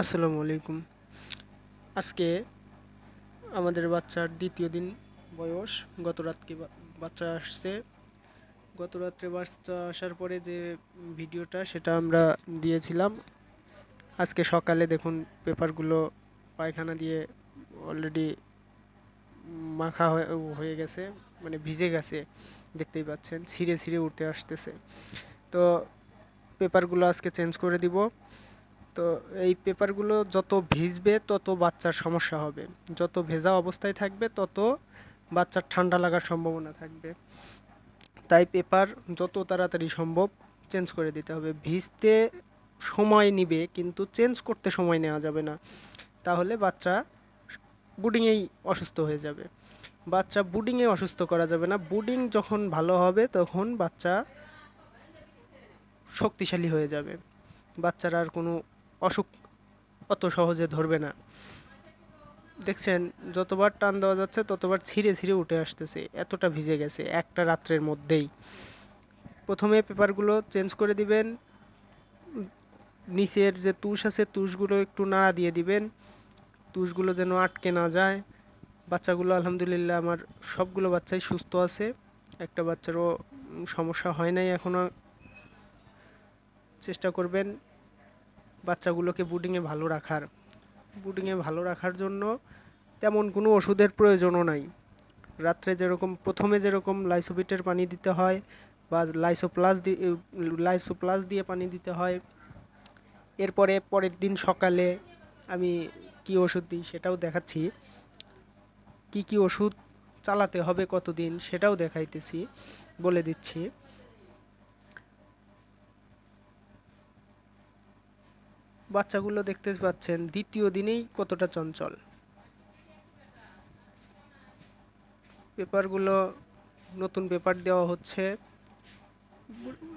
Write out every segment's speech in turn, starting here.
আসসালামু আলাইকুম। আজকে আমাদের বাচ্চার দ্বিতীয় দিন বয়স। গত রাতকে বাচ্চা আসছে। গত রাত্রে বাচ্চা আসার পরে যে ভিডিওটা সেটা আমরা দিয়েছিলাম। আজকে সকালে দেখুন পেপারগুলো পায়খানা দিয়ে অলরেডি মাখা হয়ে হয়ে গেছে মানে ভিজে গেছে, দেখতেই পাচ্ছেন, ছিঁড়ে ছিঁড়ে উঠতে আসতেছে। তো পেপারগুলো আজকে চেঞ্জ করে দিব। তো এই পেপারগুলো যত ভিজবে, তত বাচ্চার সমস্যা হবে। যত ভেজা অবস্থায় থাকবে, তত বাচ্চার ঠান্ডা লাগার সম্ভাবনা থাকবে। তাই পেপার যত তাড়াতাড়ি সম্ভব চেঞ্জ করে দিতে হবে। ভিজতে সময় নিবে, কিন্তু চেঞ্জ করতে সময় নেওয়া যাবে না। তাহলে বাচ্চা বুডিংয়েই অসুস্থ হয়ে যাবে। বাচ্চা বুডিংয়ে অসুস্থ করা যাবে না। বুডিং যখন ভালো হবে, তখন বাচ্চা শক্তিশালী হয়ে যাবে। বাচ্চার আর কোনো অসুখ অত সহজে ধরবে না। দেখছেন, যতবার টান দেওয়া যাচ্ছে, ততবার ছিঁড়ে ছিঁড়ে উঠে আসতেছে, এতটা ভিজে গেছে, একটা রাত্রের মধ্যেই। প্রথমে পেপারগুলো চেঞ্জ করে দিবেন, নিচের যে তুষ আছে, তুষগুলো একটু নাড়া দিয়ে দিবেন। তুষগুলো যেন আটকে না যায়। বাচ্চাগুলো, আলহামদুলিল্লাহ, আমার সবগুলো বাচ্চাই সুস্থ আছে। একটা বাচ্চারও সমস্যা হয় নাই এখনও চেষ্টা করবেন বাচ্চাগুলোকে বুডিংয়ে ভালো রাখার বুডিংয়ে ভালো রাখার জন্য তেমন কোনো ওষুধের প্রয়োজনও নাই। রাত্রে যেরকম, প্রথমে যেরকম লাইসোবিটের পানি দিতে হয় বা লাইসোপ্লাস দিয়ে লাইসোপ্লাস দিয়ে পানি দিতে হয়, এরপরে পরের দিন সকালে আমি কি ওষুধ দিই সেটাও দেখাচ্ছি। কি কি ওষুধ চালাতে হবে কতদিন সেটাও দেখাইতেছি, বলে দিচ্ছি। বাচ্চাগুলো দেখতে পাচ্ছেন, দ্বিতীয় দিনেই কতটা চঞ্চল। পেপারগুলো, নতুন পেপার দেওয়া হচ্ছে।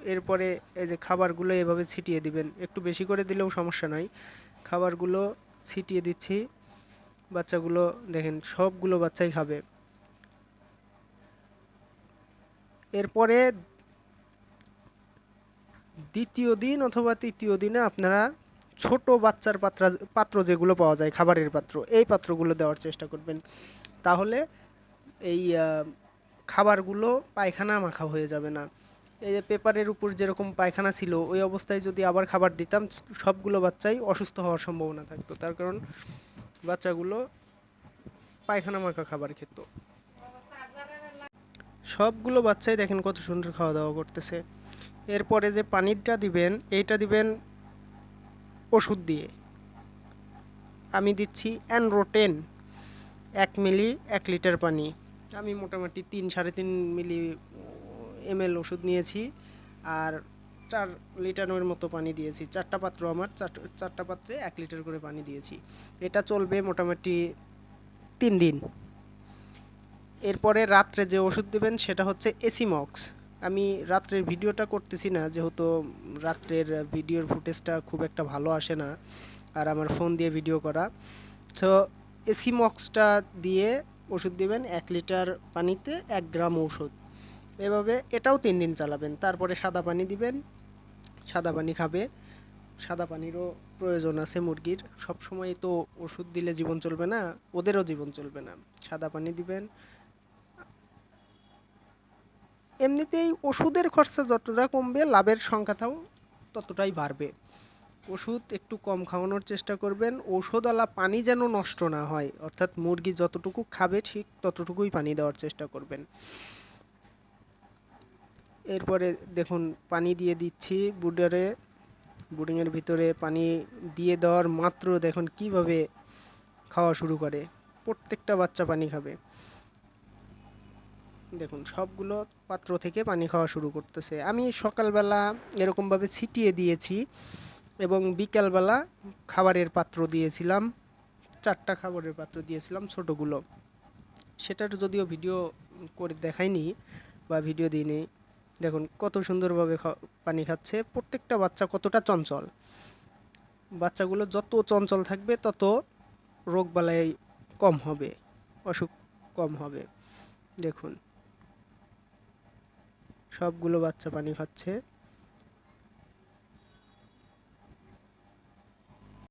এরপরে এই যে খাবারগুলো এভাবে ছিটিয়ে দিবেন। একটু বেশি করে দিলেও সমস্যা নাই। খাবারগুলো ছিটিয়ে দিচ্ছি। বাচ্চাগুলো দেখেন, সবগুলো বাচ্চাই খাবে। এরপরে দ্বিতীয় দিন অথবা তৃতীয় দিনে আপনারা ছোট বাচ্চার পাত্র পাত্র যেগুলো পাওয়া যায়, খাবারের পাত্র, এই পাত্রগুলো দেওয়ার চেষ্টা করবেন। তাহলে এই খাবারগুলো পায়খানা মাখা হয়ে যাবে না। এই যে পেপারের উপর যেরকম পায়খানা ছিল, ওই অবস্থায় যদি আবার খাবার দিতাম, সবগুলো বাচ্চাই অসুস্থ হওয়ার সম্ভাবনা থাকতো। তার কারণ বাচ্চাগুলো পায়খানা মাখা খাবার খেত। সবগুলো বাচ্চাই দেখেন কত সুন্দর খাওয়া দাওয়া করতেছে। এরপরে যে পানিটা দিবেন, এইটা দিবেন ওষুধ দিয়ে। আমি দিচ্ছি অ্যানরোটেন, এক মিলি, এক লিটার পানি। আমি মোটামুটি তিন, সাড়ে তিন মিলি এমএল ওষুধ নিয়েছি আর চার লিটারের মতো পানি দিয়েছি। চারটা পাত্র আমার, চার- চারটা পাত্রে এক লিটার করে পানি দিয়েছি। এটা চলবে মোটামুটি তিন দিন। এরপরে রাত্রে যে ওষুধ দেবেন সেটা হচ্ছে এসিমক্স। আমি রাত্রের ভিডিওটা করতেছি না, যেহেতু রাত্রের ভিডিওর ফুটেজটা খুব একটা ভালো আসে না, আর আমার ফোন দিয়ে ভিডিও করা। তো এসিমক্সটা দিয়ে ওষুধ দিবেন এক লিটার পানিতে এক গ্রাম ওষুধ এভাবে এটাও তিন দিন চালাবেন, তারপরে সাদা পানি দিবেন, সাদা পানি খাবে। সাদা পানিরও প্রয়োজন আছে মুরগির সব সময় তো ওষুধ দিলে জীবন চলবে না, ওদেরও জীবন চলবে না। সাদা পানি দিবেন এমনিতেই ওষুধের খরচা যতটা কমবে, লাভের সংখ্যাটাও ততটাই বাড়বে। ওষুধ একটু কম খাওয়ানোর চেষ্টা করবেন। ওষুধওয়ালা পানি যেন নষ্ট না হয়, অর্থাৎ মুরগি যতটুকু খাবে ঠিক ততটুকুই পানি দেওয়ার চেষ্টা করবেন। এরপরে দেখুন, পানি দিয়ে দিচ্ছি বুডারে। বুডিংয়ের ভিতরে পানি দিয়ে দেওয়ার মাত্র দেখুন কীভাবে খাওয়া শুরু করে। প্রত্যেকটা বাচ্চা পানি খাবে। দেখুন, সবগুলো পাত্র থেকে পানি খাওয়া শুরু করতেছে। আমি সকালবেলা এরকমভাবে ছিটিয়ে দিয়েছি এবং বিকালবেলা খাবারের পাত্র দিয়েছিলাম, চারটা খাবারের পাত্র দিয়েছিলাম ছোটোগুলো। সেটার যদিও ভিডিও করে দেখাইনি বা ভিডিও দিইনি। দেখুন, কত সুন্দরভাবে পানি খাচ্ছে। প্রত্যেকটা বাচ্চা কতটা চঞ্চল। বাচ্চাগুলো যত চঞ্চল থাকবে, তত রোগবালাই কম হবে, অসুখ কম হবে। দেখুন সবগুলো বাচ্চা পানি খাচ্ছে।